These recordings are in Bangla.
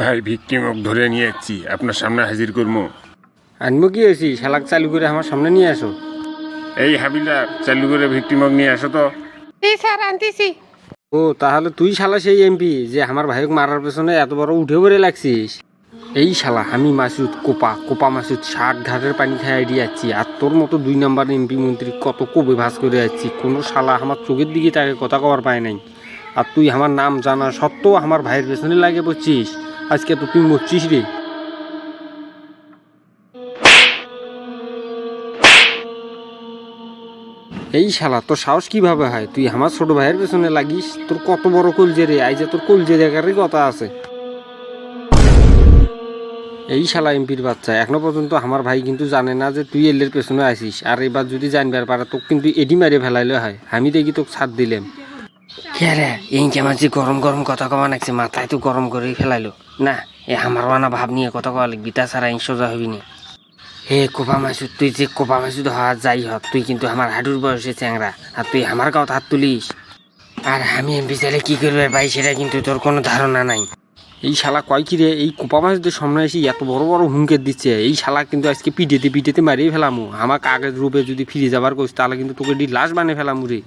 ভাই ভিক্টিমক ধরে নিয়ে যাচ্ছি আপনার সামনে হাজির করব আনব কি হয়েছি? শালাক চালু করে আমার সামনে নিয়ে আসো। এই হাবিলদার চালু করে ভিক্টিমক নিয়ে আসো তো। স্যার আনতেছি। ও তাহলে তুই শালা সেই এমপি যে আমার ভাইক মারার পেছনে এত বড় উঠে পড়ে লাগছিস? এই শালা আমি মাসুদ কোপা কোপা মাসুদ ষাট ঘাটের পানি খাই আইডি যাচ্ছি আর তোর মতো দুই নাম্বার এমপি মন্ত্রী কত কবে ভাস করে যাচ্ছি কোনো শালা আমার চোখের দিকে তাকে কথা কবার পায় নাই। আর তুই আমার নাম জানা সত্ত্বেও আমার ভাইয়ের পেছনে লাগে পড়ছিস। আজকে তো তুই মরছিস রে। এই শালা, তোর সাহস কীভাবে হয়? তুই আমার ছোট ভাইয়ের পেছনে লাগিস, তোর কত বড় কলজে রে, আই যে তোর কলজে দেখারই কথা আছে। এই শালা এমপির বাচ্চা, এখনও পর্যন্ত আমার ভাই কিন্তু জানে না যে তুই এলের পেছনে আসিস আর এবার যদি জানবার পারে তোকে কিন্তু এডি মারে ফেলাইলে হয়। আমি দেখি তোকে ছাড় দিলাম। রে? কেমন যে গরম গরম কথা কমা নাকছে মাথায় তো গরম করে ফেলাইলো। না এ আমার বানা ভাব নিয়ে কথা কওয়া লিখবি তাছাড়া এই সোজা হবি না। হে, কোপা তুই যে কোপা হওয়া যাই হোক তুই কিন্তু আমার বয়সে চ্যাংরা, আর তুই আমার হাত তুলিস। আর আমি এমপি চাইলে কি করবে ভাই, সেটা কিন্তু তোর কোনো ধারণা নাই। এই শালা কয় কি রে, এই কোপা মাসুদের সামনে এসে এত বড় বড় হুমকে দিচ্ছে, এই শালা কিন্তু আজকে পিটেতে পিটেতে মারিয়ে ফেলামু। আমাকে আগের রূপে যদি ফিরে যাবার কোস তাহলে কিন্তু তোকে ডি লাশ বানিয়ে ফেলামু রে।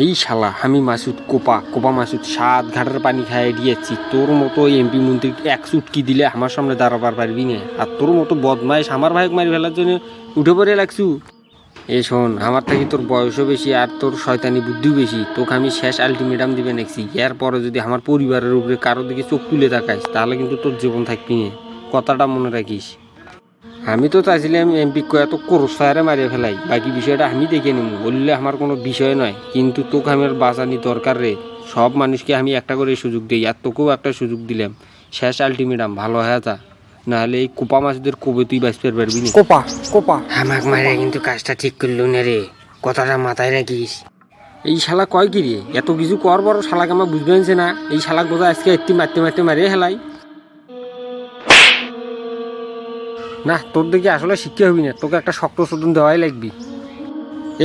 এই শালা আমি মাসুদ কোপা কোপা মাসুদ, সাত ঘাটের পানি খাইয়ে দিয়েছি। তোর মতো এমপি মন্ত্রী এক চুটকি দিলে আমার সামনে দাঁড়াবার পারবি না। আর তোর মতো বদমাইশ আমার ভাইক মারি ফেলার জন্য উঠে পড়ে লাগছু। এ শোন, আমার থেকে তোর বয়সও বেশি আর তোর শয়তানি বুদ্ধিও বেশি। তোকে আমি শেষ আলটিমেটাম দিবে দেখছি এরপরে যদি আমার পরিবারের উপরে কারও দিকে চোখ তুলে তাকাইস, তাহলে কিন্তু তোর জীবন থাকবি না। কথাটা মনে রাখিস। আমি তো চাইছিলাম এমপি এত কোরসারে মারিয়ে ফেলাই। বাকি বিষয়টা আমি দেখে নিব বললে আমার কোনো বিষয় নয় কিন্তু তোকে আমার বাঁচানি দরকার রে সব মানুষকে আমি একটা করে সুযোগ দিই আর তোকেও একটা সুযোগ দিলাম। শেষ আলটিমেটাম ভালো হয়ে যা। নাহলে এই কোপা মাছদের কবে তুই বাঁচতে পারবি না? কোপা কোপা। হামাক মারে কিন্তু কাজটা ঠিক করল না রে। কথাটা মাথায় রাখিস। এই শালা কয় কি রে? এত কিছু কর বড় শালাকে আমার বুঝবে না। এই শালাক বোঝা আজকে একটি মারতে মারতে মারিয়ে হেলাই না তোর দিকে আসলে শিখতে হবি না তোকে একটা শক্ত শোধন দেওয়াই লাগবি।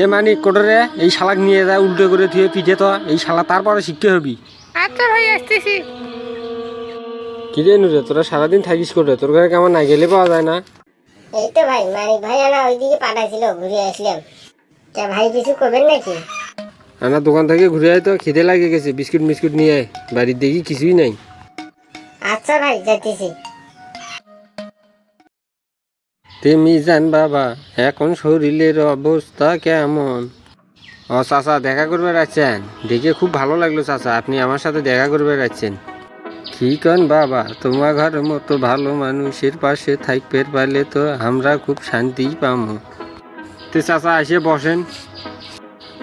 এ মানে কোটরে এই শালাক নিয়ে যায় উল্টো করে থুয়ে পিঠে তো এই শালা তারপরে শিখতে হবি। আচ্ছা ভাই আসতেছি। কি রে নুরে তোরা সারাদিন থাকিস করে তোর ঘরে কেমন না গেলে পাওয়া যায় না? এই তো ভাই মানিক ভাই আনা ওইদিকে পাঠাইছিল ঘুরে আসলাম। তা ভাই কিছু করবেন নাকি? আমার দোকান থেকে ঘুরে আয় তো খিদে লাগে গেছে বিস্কুট মিস্কুট নিয়ে আয় বাড়ির দেখি কিছুই নাই। আচ্ছা ভাই যাইতেছি। তুমি জান বাবা, এখন শরীরের অবস্থা কেমন? ও চাচা, দেখা করবে রাখছেন? দেখে খুব ভালো লাগল চাচা, আপনি আমার সাথে দেখা করবে রাখছেন। কি কন বাবা, তোমার ঘরের মতো ভালো মানুষের পাশে থাকতে পারলে তো আমরা খুব শান্তিই পাবো তো চাচা, এসে বসেন।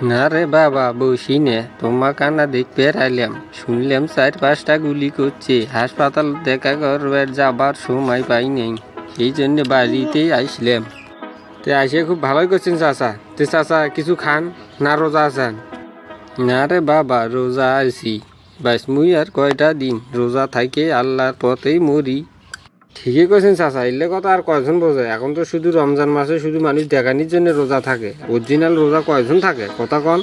না রে বাবা, বসি নে, তোমার কানা দেখতে আইলাম শুনলাম চার পাঁচটা গুলি করছে, হাসপাতাল দেখা করবার যাবার সময় পাই এই জন্য বাড়িতেই আসলাম তে আসে খুব ভালোই করছেন চাচা। তে চাচা, কিছু খান? না, রোজা আছেন? না রে বাবা, রোজা আছি বাস মুই আর কয়টা দিন রোজা থাকে আল্লাহর পথেই মরি। ঠিকই কইছেন চাচা, এলে কথা আর কয়জন বোঝে? এখন তো শুধু রমজান মাসে শুধু মানুষ দেখানির জন্য রোজা থাকে। অরিজিনাল রোজা কয়জন থাকে, কথা কন?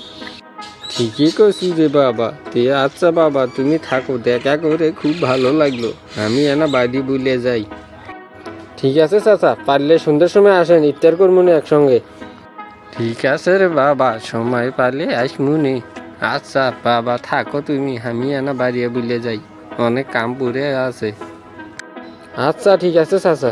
ঠিকই কইছি রে বাবা। তে আচ্ছা বাবা, তুমি থাকো, দেখা করে খুব ভালো লাগল। আমি এনা বাড়ি বুলে যাই। ঠিক আছে চাচা। পারলে সন্ধ্যের সময় আসেন ইফতার কর মনে একসঙ্গে। ঠিক আছে রে বাবা সময় পারলে আসমুনি আচ্ছা বাবা থাকো তুমি আমি আনা বাড়িয়ে বুলে যাই। অনেক কাম পড়ে আছে। আচ্ছা ঠিক আছে চাচা।